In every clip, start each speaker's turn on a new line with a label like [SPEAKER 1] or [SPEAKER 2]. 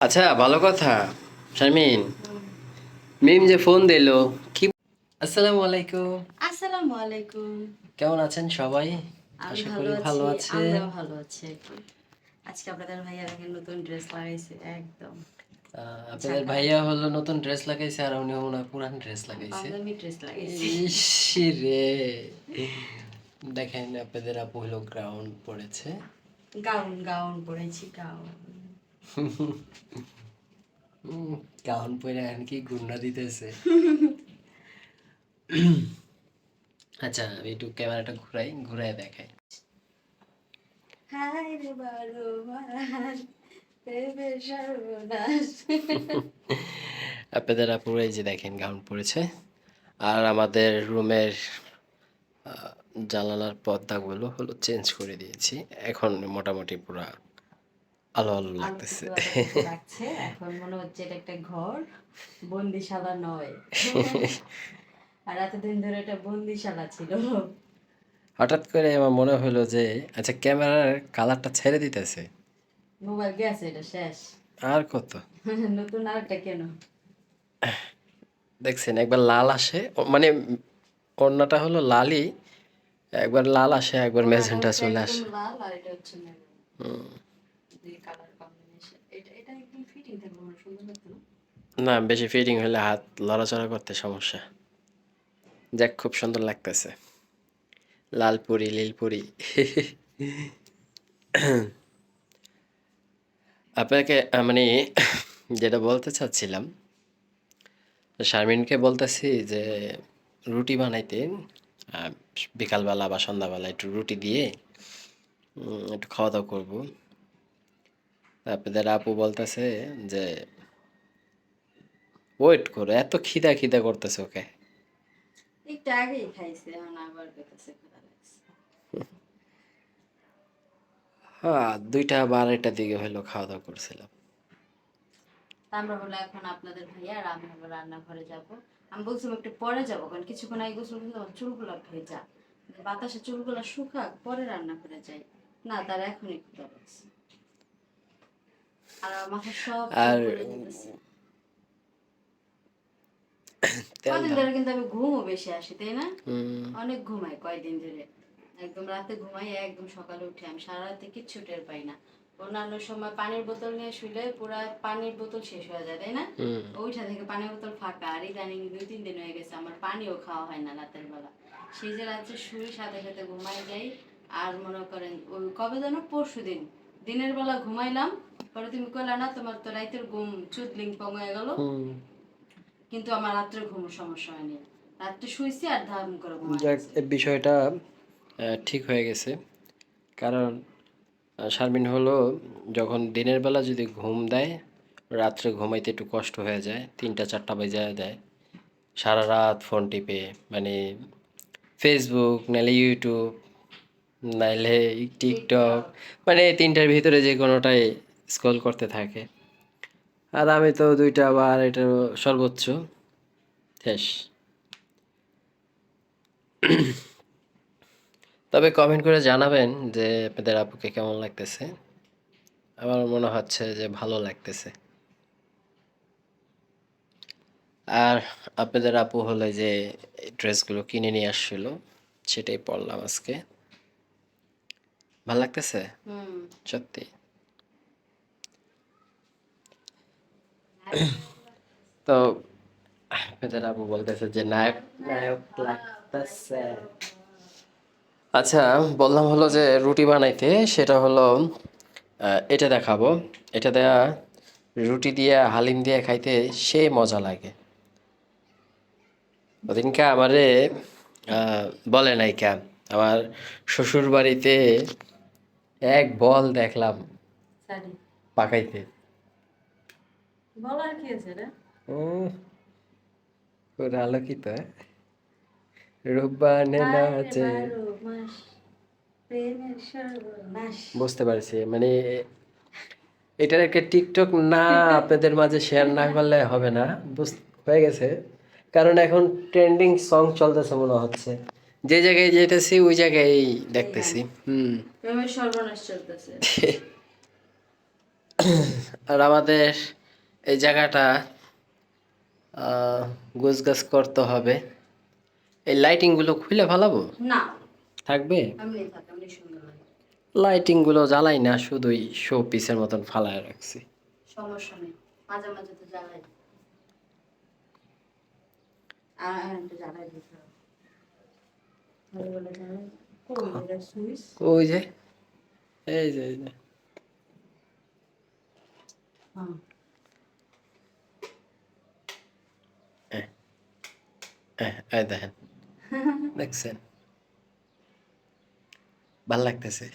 [SPEAKER 1] আচ্ছা ভালো কথা। শারমিন মিম যে ফোন দিলো কি আসসালামু আলাইকুম।
[SPEAKER 2] আসসালামু আলাইকুম।
[SPEAKER 1] কেমন আছেন সবাই? আশা করি ভালো
[SPEAKER 2] আছি। আমরাও ভালো আছি আজকে আপনাদের ভাইয়া দেখেন নতুন ড্রেস লাগাইছে একদম।
[SPEAKER 1] আপনাদের ভাইয়া হলো নতুন ড্রেস লাগাইছে আর উনি ওনার পুরান ড্রেস লাগাইছে।
[SPEAKER 2] পাঞ্জাবি ড্রেস লাগাইছে।
[SPEAKER 1] রে। দেখেন আপনাদের আপু হলো গ্রাউন্ড পড়েছে
[SPEAKER 2] গাউন গাউন পরেছি গাউন
[SPEAKER 1] গাউন পরে এখন কি গুন্ডা দিতেছে? আচ্ছা একটু ক্যামেরাটা ঘুরাই ঘুরাই দেখাই। আপনাদের আপুর এই যে দেখেন গাউন পরেছে আর আমাদের রুমের জানালার পর্দাগুলো হলো চেঞ্জ করে দিয়েছি। এখন মোটামুটি পুরো আলো আলো লাগতেছে।
[SPEAKER 2] লাগছে এখন মনে হচ্ছে এটা একটা ঘর বন্দিশালা নয়। আর এতদিন ধরে এটা বন্দিশালা ছিল।
[SPEAKER 1] হঠাৎ করে আমার মনে হলো যে আচ্ছা ক্যামেরার কালারটা ছেড়ে দিতেছে।
[SPEAKER 2] মোবাইল গেছে এটা শেষ।
[SPEAKER 1] আর কত?
[SPEAKER 2] নতুন আর আরেকটা কেন?
[SPEAKER 1] দেখছেন একবার লাল আসে মানে ওড়নাটা হলো লালই একবার লাল আসে একবার মেজেন্টা চলে আসে।
[SPEAKER 2] লাল আর এটা হচ্ছে
[SPEAKER 1] হুম।
[SPEAKER 2] না?
[SPEAKER 1] না, বেশি ফিটিং হলে হাত লড়াচড়া করতে সমস্যা। যাক, খুব সুন্দর লাগতেছে। লাল পুরি লীল পুরি আপনাকে মানে যেটা বলতে চাচ্ছিলাম, শারমিনকে বলতেছি যে, রুটি বানাইতে বিকালবেলা বা সন্ধ্যাবেলা একটু রুটি দিয়ে একটু খাওয়া দাওয়া করব। আপনাদের আপু বলতেছে যে ওয়েট করো এত খিদা খিদা করতেছে ওকে।
[SPEAKER 2] একটু আগেই খাইছে এখন আবার পেতেছে
[SPEAKER 1] হ্যাঁ দুইটা বা দিকে হলো খাওয়া দাওয়া করছিলাম।
[SPEAKER 2] আমরা হলো এখন আপনাদের ভাইয়া আর আমি হলো রান্নাঘরে যাব। আমি বলছিলাম একটু পরে যাব কারণ কিছুক্ষণ আগে গোসল আমার চুলগুলো ভেজা বাতাসে চুলগুলো শুকাক পরে রান্না করে যাই। না তার এখনই ক্ষুধা লাগছে। আর কদিন ধরে কিন্তু আমি ঘুমও বেশি আসি তাই না? অনেক ঘুমাই কয়দিন ধরে। একদম রাতে ঘুমাই একদম সকালে উঠে। আমি সারা রাতে কিচ্ছু টের পাই না। অন্যান্য সময় পানির বোতল নিয়ে শুলে পুরা পানির বোতল শেষ হয়ে যায় তাই না। ওইটা থেকে পানির বোতল ফাঁকা। আর ইদানিং দুই তিন দিন হয়ে গেছে আমার পানিও খাওয়া হয় না রাতের বেলা। সেই যে রাত্রে শুয়ে সাথে সাথে ঘুমাই যাই। আর মনে করেন ওই কবে যেন পরশু দিন দিনের বেলা ঘুমাইলাম পরে তুমি কইলা না তোমার তো রাতের ঘুম চুদলিং পং হয়ে গেল। কিন্তু আমার রাত্রে ঘুম সমস্যা হয়নি। রাত্রে শুইছি আর ধাম করে
[SPEAKER 1] যাক বিষয়টা ঠিক হয়ে গেছে। কারণ শারমিন হলো যখন দিনের বেলা যদি ঘুম দেয় রাত্রে ঘুমাইতে একটু কষ্ট হয়ে যায় তিনটা চারটা বেজে দেয়। সারা রাত ফোন টিপে মানে ফেসবুক নাহলে ইউটিউব নাহলে টিকটক মানে তিনটার ভিতরে যে কোনোটাই স্ক্রল করতে থাকে। আর আমি তো দুইটা আবার এটা সর্বোচ্চ। শেষ। তবে কমেন্ট করে জানাবেন যে আপনাদের আপুকে কেমন লাগতেছে। আমার মনে হচ্ছে যে ভালো লাগতেছে। আর আপনাদের আপু হলে যে ড্রেসগুলো কিনে নিয়ে আসছিল সেটাই পরলাম আজকে। ভালো লাগতেছে?
[SPEAKER 2] হুম।
[SPEAKER 1] সত্যি। তো আপনাদের আপু বলতেছে যে নায়ক নায়ক লাগতেছে। আচ্ছা বললাম হলো যে রুটি বানাইতে সেটা হলো এটা দেখাবো। এটা দেয়া রুটি দিয়ে হালিম দিয়ে খাইতে সে মজা লাগে। ওদিনকে আমারে বলে নাই কে আমার শ্বশুর বাড়িতে এক বল দেখলাম পাকাইতে।
[SPEAKER 2] বলার কি আছে রে?
[SPEAKER 1] পুরো আলোকিত হ্যাঁ? রূপবানে নাচে। বুঝতে পারছি মানে এটার একটা টিকটক না আপনাদের মাঝে শেয়ার না করলে হবে না হয়ে গেছে। কারণ এখন ট্রেন্ডিং সং চলতেছে মনে হচ্ছে। যে জায়গায় যেতেছি ওই জায়গায় দেখতেছি হুম।
[SPEAKER 2] সর্বনাশ চলতেছে।
[SPEAKER 1] আর আমাদের এই জায়গাটা গোছগাছ করতে হবে। এই লাইটিংগুলো খুলে ফেলাবো?
[SPEAKER 2] না।
[SPEAKER 1] থাকবে? লাইটিংগুলো জ্বালাই না শুধুই শো পিসের মতন ফালায় রাখছি।
[SPEAKER 2] সমস্যা নেই মাঝে মাঝে তো জ্বালাই
[SPEAKER 1] ওই যে? এই যে এই যে
[SPEAKER 2] হ্যাঁ
[SPEAKER 1] দেখেন। দেখছেন? ভালো লাগতেছে।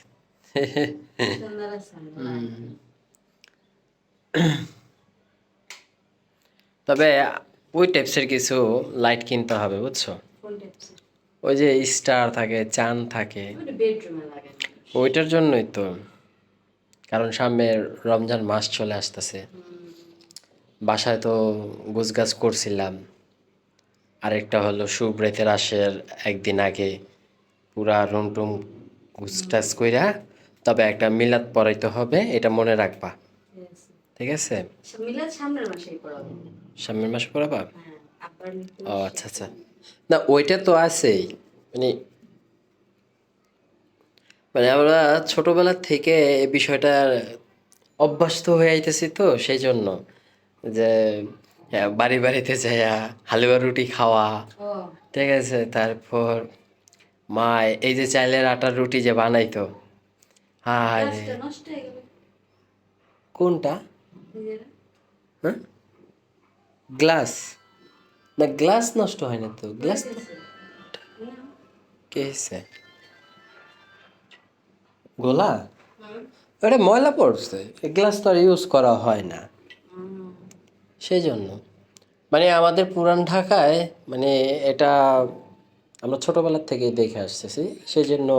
[SPEAKER 1] তবে ওই টাইপসের কিছু লাইট কিনতে হবে বুঝছ? ওই যে স্টার থাকে চান থাকে। ওইটার জন্যই তো। কারণ সামনে রমজান মাস চলে আসতেছে। বাসায় তো গোছগাছ করছিলাম। আরেকটা হলো সুব্রেতের আসের একদিন আগে পুরা রুম টুম গুছটাছ কইরা তবে একটা মিলাদ পড়াইতে হবে এটা মনে রাখবা। ঠিক আছে?
[SPEAKER 2] মিলাদ সামনের মাসেই পড়াবো।
[SPEAKER 1] সামনের মাসে পড়াবা?
[SPEAKER 2] হ্যাঁ
[SPEAKER 1] ও আচ্ছা আচ্ছা। না ওইটা তো আছেই। মানে মানে আমরা ছোটবেলা থেকে এই বিষয়টার অভ্যস্ত হয়ে আইতেছি তো সেই জন্য। যে বাড়ি বাড়িতে যাইয়া হালুয়া রুটি খাওয়া। ঠিক আছে তারপর মা এই যে চাইলের আটার রুটি যে বানাইতো। হ্যাঁ কোনটা? হ্যাঁ? গ্লাস। না গ্লাস নষ্ট হয় না তো? গ্লাস কে হয়েছে গোলা? ওটা ময়লা পড়ছে। গ্লাস তো আর ইউজ করা হয় না। সেই জন্য মানে আমাদের পুরান ঢাকায় মানে এটা আমরা ছোটোবেলার থেকেই দেখে আসতেছি সেই জন্য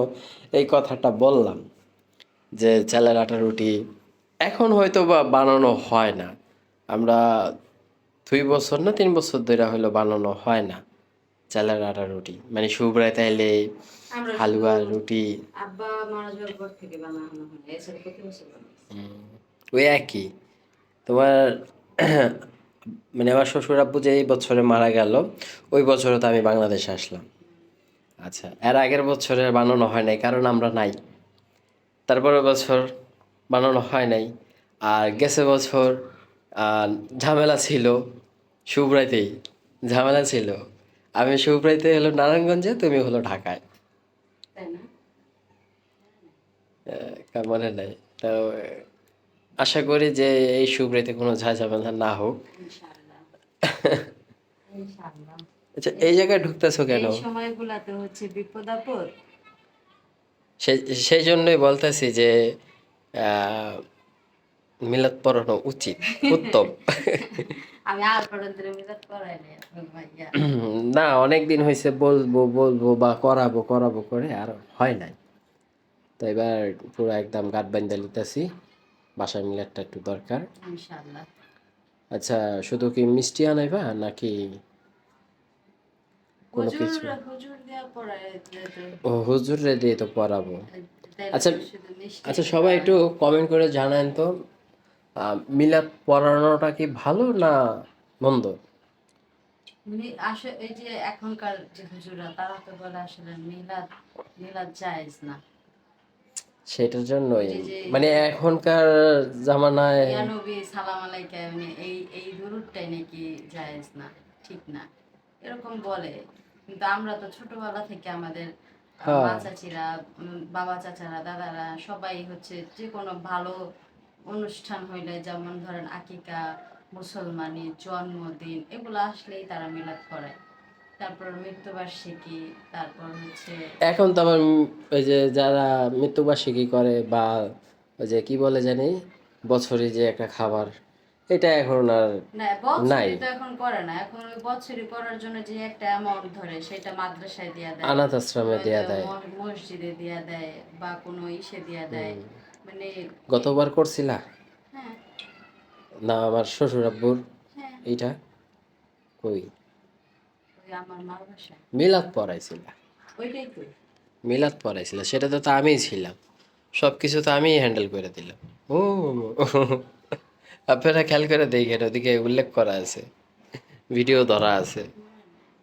[SPEAKER 1] এই কথাটা বললাম যে চালের আটা রুটি এখন হয়তো বা বানানো হয় না। আমরা দুই বছর না তিন বছর ধরে হলো বানানো হয় না চালের আটা রুটি। মানে শুভ্রায় তাইলে হালুয়া রুটি।
[SPEAKER 2] থেকে
[SPEAKER 1] ওই একই। তোমার মানে আমার শ্বশুর আব্বু যে এই বছরে মারা গেল ওই বছরে তো আমি বাংলাদেশে আসলাম। আচ্ছা এর আগের বছরে বানানো হয় নাই কারণ আমরা নাই। তারপরের বছর বানানো হয় নাই। আর গেছে বছর আহ, ঝামেলা ছিল শুভরাইতেই ঝামেলা ছিল। আমি শুভরাইতে হলো নারায়ণগঞ্জে তুমি হলো ঢাকায়। মনে নাই? তো আশা করি যে এই শুভরাইতে কোনো ঝামেলা না হোক। আচ্ছা এই জায়গায় ঢুকতেছো কেন?
[SPEAKER 2] এই হচ্ছে বিপদ আপদ।
[SPEAKER 1] সেই জন্যই বলতেছি যে মিলাদ পড়ানো উচিত উত্তম।
[SPEAKER 2] আমি আর মিলাদ
[SPEAKER 1] না অনেক দিন হয়েছে বলব বলব বা করাবো করাবো করে আর হয় নাই। তো এবার পুরো একদম গাট বান্ধা লিতেছি। বাসায় মিলাদটা একটু দরকার। আচ্ছা শুধু কি মিষ্টি আনাইবা নাকি কোনো কিছু? ও হুজুরে দিয়ে তো পড়াবো আচ্ছা, আচ্ছা সবাই একটু কমেন্ট করে জানান তো মিলাদ পড়ানোটা কি ভালো না মন্দ?
[SPEAKER 2] আসলে এই যে এখনকার যে হুজুরা তারা তো বলে আসলে মিলাদ মিলাদ জায়েজ না।
[SPEAKER 1] সেটার জন্যই। মানে এখনকার জামানায়
[SPEAKER 2] ইয়া নবী সালাম আলাইকা মানে এই এই দুরুদটাই নাকি জায়েজ না ঠিক না। এরকম বলে। কিন্তু আমরা তো ছোটবেলা থেকে আমাদের
[SPEAKER 1] হ্যাঁ।
[SPEAKER 2] মা চাচিরা বাবা চাচারা দাদারা সবাই হচ্ছে যে কোনো ভালো অনুষ্ঠান হইলে যেমন ধরেন আকিকা মুসলমানি জন্মদিন এগুলো আসলেই তারা মিলাদ করে তারপর মৃত্যুবার্ষিকী তারপর হচ্ছে
[SPEAKER 1] এখন তো আবার ওই যে যারা মৃত্যুবার্ষিকী করে বা ওই যে কি বলে জানি বছরে যে একটা খাবার এটা এখন আর নাই।
[SPEAKER 2] এখন করে না। এখন ওই বছরই করার জন্য যে একটা অ্যামাউন্ট ধরে সেটা মাদ্রাসায় দেয়া দেয়।
[SPEAKER 1] অনাথ আশ্রমে দেয়া দেয়।
[SPEAKER 2] মসজিদে দেয়া দেয় বা কোনো ইসে দেয়া দেয়। মানে
[SPEAKER 1] গতবার করছিলা?
[SPEAKER 2] হ্যাঁ।
[SPEAKER 1] না আমার শ্বশুর আব্বুর?
[SPEAKER 2] হ্যাঁ।
[SPEAKER 1] এইটা? কই
[SPEAKER 2] ওই আমার মার বাসায়
[SPEAKER 1] মিলাদ পড়াইছিল। মিলাদ পড়াইছিল সেটা তো তো আমিই ছিলাম সব কিছু তো আমিই হ্যান্ডেল করে দিলাম। ও আপনারা খেয়াল করে দেখেন ওদিকে উল্লেখ করা আছে ভিডিও ধরা আছে।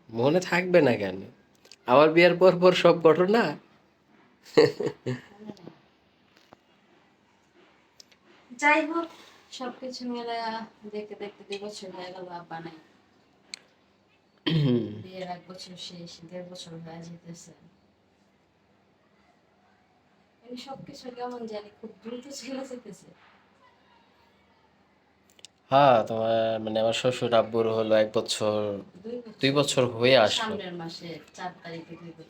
[SPEAKER 1] মনে থাকবে না কেন? আমার বিয়ার পর পর সব ঘটনা
[SPEAKER 2] যাই হোক সবকিছু মিলে দেখতে দেখতে দুই বছর হয়ে গেল আব্বা নাই। বিয়ের এক বছর শেষ দেড় বছর হয়ে যেতেছে মানে সবকিছু কেমন জানি খুব দ্রুত ছিল যেতেছে।
[SPEAKER 1] হ্যাঁ তোমার মানে আমার শ্বশুর আব্বুর হলো এক বছর
[SPEAKER 2] দুই বছর।
[SPEAKER 1] হয়ে আসলো।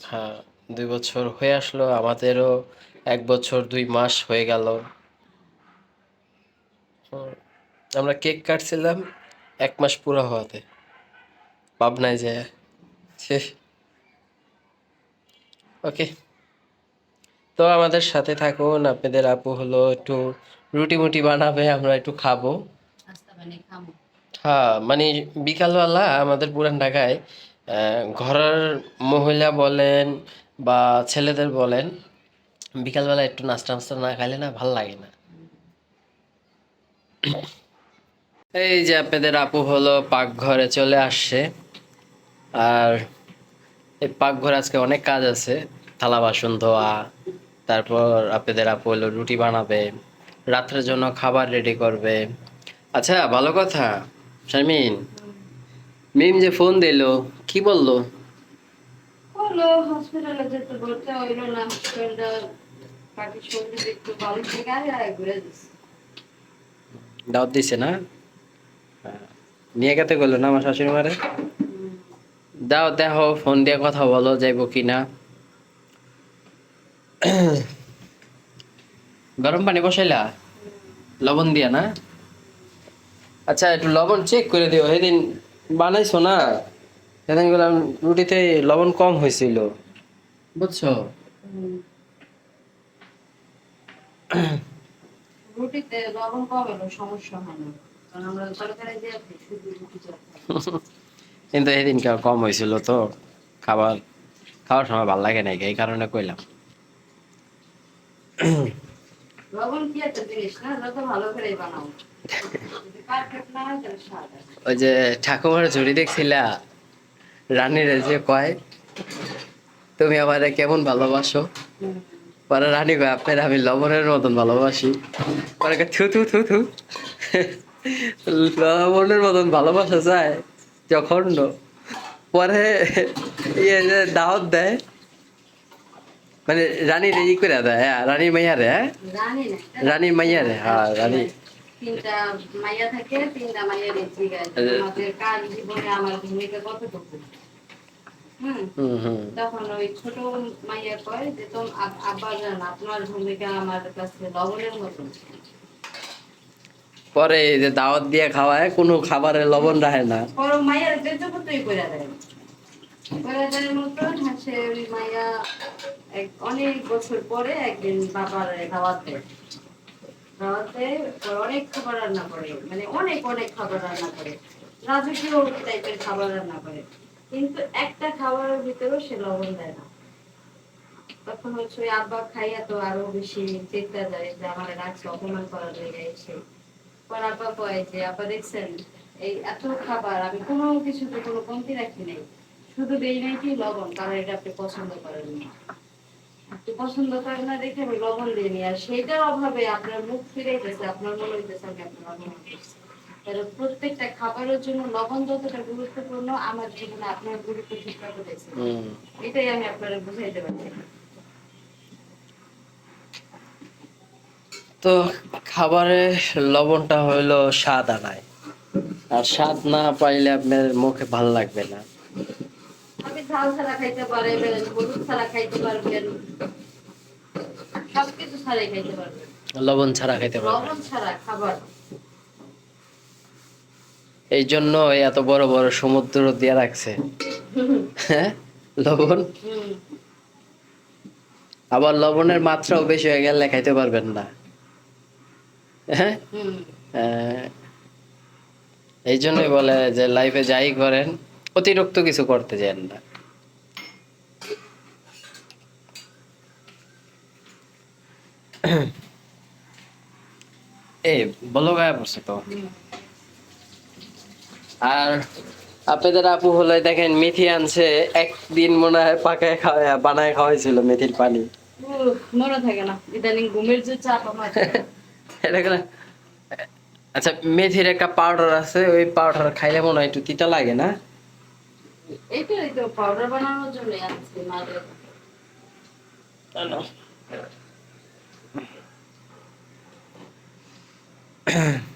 [SPEAKER 1] হ্যাঁ দুই বছর হয়ে আসলো আমাদেরও এক বছর দুই মাস হয়ে গেল। আমরা কেক কাটছিলাম এক মাস পুরো হওয়াতে। পাবনায় যায়। শেষ। ওকে তো আমাদের সাথে থাকুন। আপনাদের আপু হলো একটু রুটি মুটি বানাবে আমরা একটু খাব। হ্যাঁ মানে বিকালবেলা আমাদের পুরান ঢাকায় ঘরের মহিলা বলেন বা ছেলেদের বলেন বিকালবেলা একটু নাস্তা নাস্তা না খাইলে না ভালো লাগে না। এই যে আপনাদের আপু হলো পাকঘরে চলে আসছে। আর এই পাকঘরে আজকে অনেক কাজ আছে। থালা বাসন ধোয়া তারপর আপনাদের আপু হলো রুটি বানাবে রাত্রের জন্য খাবার রেডি করবে। আচ্ছা ভালো কথা শারমিন। মিম যে ফোন দিলো কি বলল?
[SPEAKER 2] হলো হসপিটালে যেতে বলতে হইল না শরীরটা বাকি শরীর একটু ভালো থেকে আগে আগে ঘুরে দিচ্ছে
[SPEAKER 1] দাওয়াত দিছে না। নিয়ে গেতে গেলো না আমার শাশুড়ি মারে? দাও দেখো ফোন দিয়ে কথা বলো যাইবো কি না গরম পানি বসাইলা? লবণ দিয়া না? আচ্ছা একটু লবণ চেক করে দিও। সেদিন বানাইছো না? সেদিন গেলাম রুটিতে লবণ কম হয়েছিল। বুঝছ?
[SPEAKER 2] রুটিতে লবণ কম এলো সমস্যা হয় না। কারণ আমরা তরকারি দিয়ে শুধু রুটি চাপ
[SPEAKER 1] কিন্তু সেদিন কম হয়েছিল তো খাবার খাওয়ার সময় ভালো লাগে নাকি এই কারণে কইলাম। ওই যে ঠাকুমার ঝুড়ি দেখছিলা রানীর যে কয় তুমি আমারে কেমন ভালোবাসো? পরে রানী কয় আপনার আমি লবণের মতন ভালোবাসি। পরে থু থু থু থু। লবণের মতন ভালোবাসা যায় যখন পরে ইয়ে যে দাওয়াত দেয় মানে রানীর ই করে দেয় হ্যাঁ রানীর মাইয়া রে হ্যাঁ? রানীর মাইয়া রে হ্যাঁ রানী।
[SPEAKER 2] তিনটা মাইয়া থাকে তিনটা মাইয়া রেখে গেছে। আমাদের কার জীবনে আমার ভূমিকা কতটুকু? তখন ওই ছোট মাইয়া কয় যে আব্বা জান আপনার ভূমিকা আমার কাছে লবণের মতন
[SPEAKER 1] পরে যে দাওয়াত দিয়ে খাওয়ায়, কোনো খাবারে লবণ রাখে না।
[SPEAKER 2] অনেক বছর পরে অনেক খাবার রান্না করে মানে অনেক অনেক খাবার রান্না করে। খাবার রান্না করে। কিন্তু একটা খাবারের ভিতরেও সে লবণ দেয় না। তখন হচ্ছে আব্বা খাইয়া তো আরও বেশি চেষ্টা যায় যে আমার রাখছে অপমান করার জায়গায় এসে। পর আব্বা কয় যে আব্বা দেখছেন এই এত খাবার আমি কোনো কিছুতে কোনো কমতি রাখি নাই। শুধু দেই নাই কি লবণ কারণ এটা আপনি পছন্দ করেন না। আপনি পছন্দ করেন না দেখে আমি লবণ দিইনি আর সেইটার অভাবে আপনার মুখ ফিরে গেছে আপনার মনে হইতেছে আমি আপনার অপমান করছি। তাহলে প্রত্যেকটা খাবারের জন্য লবণ যতটা গুরুত্বপূর্ণ আমার জীবনে আপনার গুরুত্ব ঠিকভাবে দেখছে এটাই আমি আপনারা বুঝাইতে পারছি।
[SPEAKER 1] তো খাবারে লবণটা হইল স্বাদ আনায়। আর স্বাদ না পাইলে আপনার মুখে ভালো লাগবে না।
[SPEAKER 2] ঝাল ছাড়া খাইতে পারবেন হলুদ ছাড়া খাইতে পারবেন। সবকিছু ছাড়াই খাইতে পারবেন।
[SPEAKER 1] লবণ ছাড়া খেতে পারবে
[SPEAKER 2] লবণ ছাড়া খাবার।
[SPEAKER 1] এই জন্য এত বড় বড় সমুদ্র দিয়ে রাখছে। হ্যাঁ? লবণ? আবার লবণের মাত্রাও বেশি হয়ে গেলে খাইতে পারবেন না। হ্যাঁ? এই জন্যই বলে যে লাইফে যাই করেন অতিরিক্ত কিছু করতে চান না। এ বলো গায়ে বসে তো। আর আপনাদের আপু হলে দেখেন মেথি আনছে একদিন মনে হয় পাকায় খাওয়া বানায় খাওয়াইছিল মেথির পানি।
[SPEAKER 2] মনে থাকে না ইদানিং ঘুমের যে চাপ আমার।
[SPEAKER 1] এটা আচ্ছা মেথির একটা পাউডার আছে ওই পাউডার খাইলে মনে হয় একটু তিতা লাগে না?
[SPEAKER 2] এইটাই তো পাউডার বানানোর জন্য
[SPEAKER 1] আছে